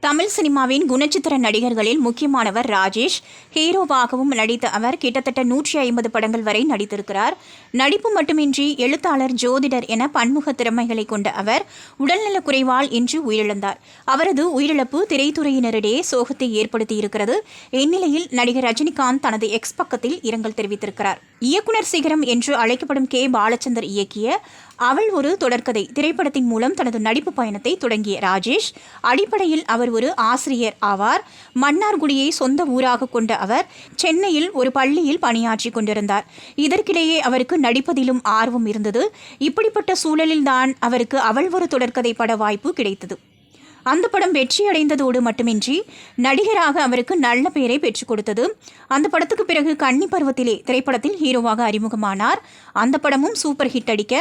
தமிழ் சினிமாவின் குணச்சித்திர நடிகர்களில் முக்கியமானவர் ராஜேஷ். ஹீரோவாகவும் நடித்த அவர் கிட்டத்தட்ட நூற்றி ஐம்பது படங்கள் வரை நடித்திருக்கிறார். நடிப்பு மட்டுமின்றி எழுத்தாளர் ஜோதிடர் என பன்முக திறமைகளை கொண்ட அவர் உடல்நலக் குறைவால் இன்று உயிரிழந்தார். அவரது உயிரிழப்பு திரைத்துறையினரிடையே சோகத்தை ஏற்படுத்தியிருக்கிறது. இந்நிலையில் நடிகர் ரஜினிகாந்த் தனது எக்ஸ் பக்கத்தில் இரங்கல் தெரிவித்திருக்கிறார். இயக்குனர் சிகரம் என்று அழைக்கப்படும் கே. பாலச்சந்தர் இயக்கிய அவள் ஒரு தொடர்கதை திரைப்படத்தின் மூலம் தனது நடிப்பு பயணத்தை தொடங்கிய ராஜேஷ் அடிப்படையில் அவர் ஒரு ஆசிரியர் ஆவார். மன்னார்குடியை சொந்த ஊராக கொண்ட அவர் சென்னையில் ஒரு பள்ளியில் பணியாற்றி கொண்டிருந்தார். இதற்கிடையே அவருக்கு நடிப்பதிலும் ஆர்வம் இருந்தது. இப்படிப்பட்ட சூழலில்தான் அவருக்கு அவள் ஒரு தொடர்கதை பட வாய்ப்பு கிடைத்தது. அந்த படம் வெற்றியடைந்ததோடு மட்டுமின்றி நடிகராக அவருக்கு நல்ல பெயரை பெற்றுக் கொடுத்தது. அந்த படத்துக்கு பிறகு கன்னி பருவத்திலே திரைப்படத்தில் ஹீரோவாக அறிமுகமானார். அந்த படமும் சூப்பர் ஹிட் அடிக்க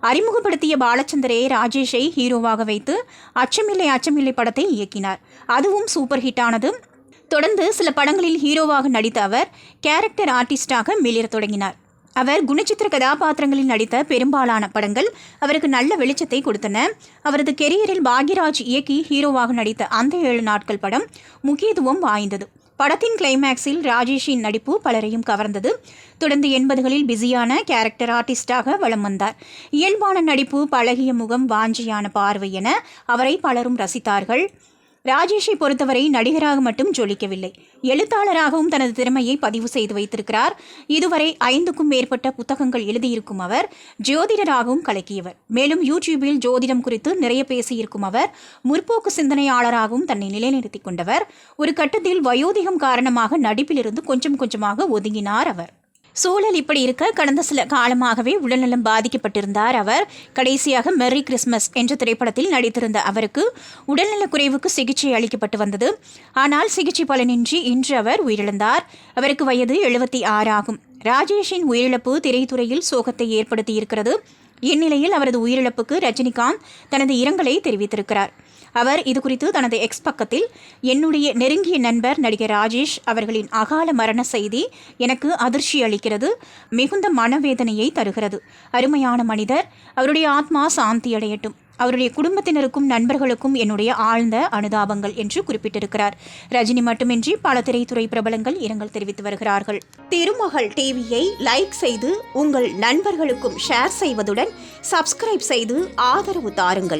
அறிமுகப்படுத்திய பாலச்சந்தரே ராஜேஷை ஹீரோவாக வைத்து அச்சமில்லை அச்சமில்லை படத்தை இயக்கினார். அதுவும் சூப்பர் ஹிட் ஆனது. தொடர்ந்து சில படங்களில் ஹீரோவாக நடித்த அவர் கேரக்டர் ஆர்டிஸ்டாக மிளிர தொடங்கினார். அவர் குணச்சித்திர கதாபாத்திரங்களில் நடித்த பெரும்பாலான படங்கள் அவருக்கு நல்ல வெளிச்சத்தை கொடுத்தன. அவரது கெரியரில் பாக்யராஜ் இயக்கி ஹீரோவாக நடித்த அந்த ஏழு நாட்கள் படம் முக்கியத்துவம் வாய்ந்தது. படத்தின் கிளைமேக்ஸில் ராஜேஷின் நடிப்பு பலரையும் கவர்ந்தது. தொடர்ந்து எண்பதுகளில் பிஸியான கேரக்டர் ஆர்டிஸ்டாக வலம் வந்தார். இயல்பான நடிப்பு பழகிய முகம் வாஞ்சியான பார்வை என அவரை பலரும் ரசித்தார்கள். ராஜேஷை பொறுத்தவரை நடிகராக மட்டும் ஜொலிக்கவில்லை. எழுத்தாளராகவும் தனது திறமையை பதிவு செய்து வைத்திருக்கிறார். இதுவரை ஐந்துக்கும் மேற்பட்ட புத்தகங்கள் எழுதியிருக்கும் அவர் ஜோதிடராகவும் கலக்கியவர். மேலும் யூடியூபில் ஜோதிடம் குறித்து நிறைய பேசியிருக்கும் அவர் முற்போக்கு சிந்தனையாளராகவும் தன்னை நிலைநிறுத்திக் கொண்டவர். ஒரு கட்டத்தில் வயோதிகம் காரணமாக நடிப்பிலிருந்து கொஞ்சம் கொஞ்சமாக ஒதுங்கினார் அவர். சூழல் இப்படி இருக்க கடந்த சில காலமாகவே உடல்நலம் பாதிக்கப்பட்டிருந்தார் அவர். கடைசியாக மெர்ரி கிறிஸ்மஸ் என்ற திரைப்படத்தில் நடித்திருந்த அவருக்கு உடல்நலக் குறைவுக்கு சிகிச்சை அளிக்கப்பட்டு வந்தது. ஆனால் சிகிச்சை பலனின்றி இன்று அவர் உயிரிழந்தார். அவருக்கு வயது எழுபத்தி ஆறு ஆகும். ராஜேஷின் உயிரிழப்பு திரைத்துறையில் சோகத்தை ஏற்படுத்தியிருக்கிறது. இந்நிலையில் அவரது உயிரிழப்புக்கு ரஜினிகாந்த் தனது இரங்கலை தெரிவித்திருக்கிறார். அவர் இது குறித்து தனது எக்ஸ் பக்கத்தில் என்னுடைய நெருங்கிய நண்பர் நடிகர் ராஜேஷ் அவர்களின் அகால மரண செய்தி எனக்கு அதிர்ச்சி அளிக்கிறது மிகுந்த மனவேதனையை தருகிறது. அருமையான மனிதர் அவருடைய ஆத்மா சாந்தி அடையட்டும். அவருடைய குடும்பத்தினருக்கும் நண்பர்களுக்கும் என்னுடைய ஆழ்ந்த அனுதாபங்கள் என்று குறிப்பிட்டிருக்கிறார். ரஜினி மட்டுமின்றி பல திரைத்துறை பிரபலங்கள் இரங்கல் தெரிவித்து வருகிறார்கள். திருமகள் டிவியை லைக் செய்து உங்கள் நண்பர்களுக்கும் ஷேர் செய்வதுடன் சப்ஸ்கிரைப் செய்து ஆதரவு தாருங்கள்.